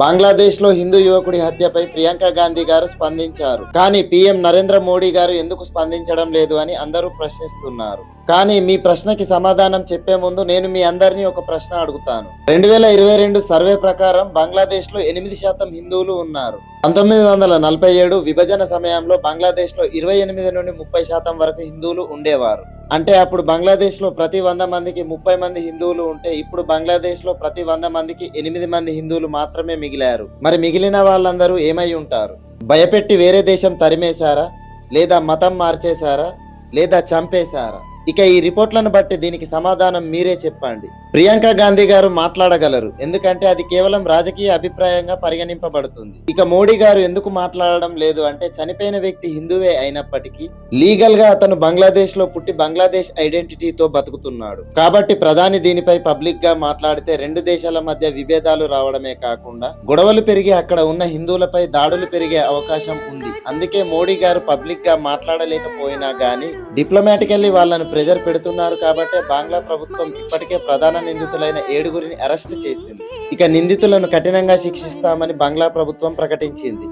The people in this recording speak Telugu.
బంగ్లాదేశ్లో హిందూ యువకుడి హత్యపై ప్రియాంక గాంధీ గారు స్పందించారు. కానీ పీఎం నరేంద్ర మోడీ గారు ఎందుకు స్పందించడం లేదు అని అందరూ ప్రశ్నిస్తున్నారు. కానీ మీ ప్రశ్నకి సమాధానం చెప్పే ముందు నేను మీ అందరినీ ఒక ప్రశ్న అడుగుతాను. రెండు వేల ఇరవై రెండు సర్వే ప్రకారం బంగ్లాదేశ్లో ఎనిమిది శాతం హిందువులు ఉన్నారు. పంతొమ్మిది వందల నలభై ఏడు విభజన సమయంలో బంగ్లాదేశ్లో ఇరవై ఎనిమిది నుండి ముప్పై శాతం వరకు హిందువులు ఉండేవారు. అంటే అప్పుడు బంగ్లాదేశ్లో ప్రతి వంద మందికి ముప్పై మంది హిందువులు ఉంటే ఇప్పుడు బంగ్లాదేశ్లో ప్రతి వంద మందికి ఎనిమిది మంది హిందువులు మాత్రమే మిగిలారు. మరి మిగిలిన వాళ్ళందరూ ఏమై ఉంటారు? భయపెట్టి వేరే దేశం తరిమేశారా? లేదా మతం మార్చేశారా? లేదా చంపేశారా? ఇక ఈ రిపోర్ట్లను బట్టి దీనికి సమాధానం మీరే చెప్పండి. ప్రియాంక గాంధీ గారు మాట్లాడగలరు ఎందుకంటే అది కేవలం రాజకీయ అభిప్రాయంగా పరిగణింపబడుతుంది. ఇక మోడీ గారు ఎందుకు మాట్లాడడం లేదు అంటే చనిపోయిన వ్యక్తి హిందువే అయినప్పటికీ లీగల్గా అతను బంగ్లాదేశ్లో పుట్టి బంగ్లాదేశ్ ఐడెంటిటీతో బతుకుతున్నాడు. కాబట్టి ప్రధాని దీనిపై పబ్లిక్గా మాట్లాడితే రెండు దేశాల మధ్య విభేదాలు రావడమే కాకుండా గొడవలు పెరిగి అక్కడ ఉన్న హిందువులపై దాడులు పెరిగే అవకాశం ఉంది. అందుకే మోడీ గారు పబ్లిక్గా మాట్లాడలేకపోయినా గానీ డిప్లొమాటికల్లీ వాళ్ళను ప్రెజర్ పెడుతున్నారు కాబట్టే బంగ్లా ప్రభుత్వం ఇప్పటికే ప్రధాన నిందితులైన ఏడుగురిని అరెస్ట్ చేసింది. ఇక నిందితులను కఠినంగా శిక్షిస్తామని బంగ్లా ప్రభుత్వం ప్రకటించింది.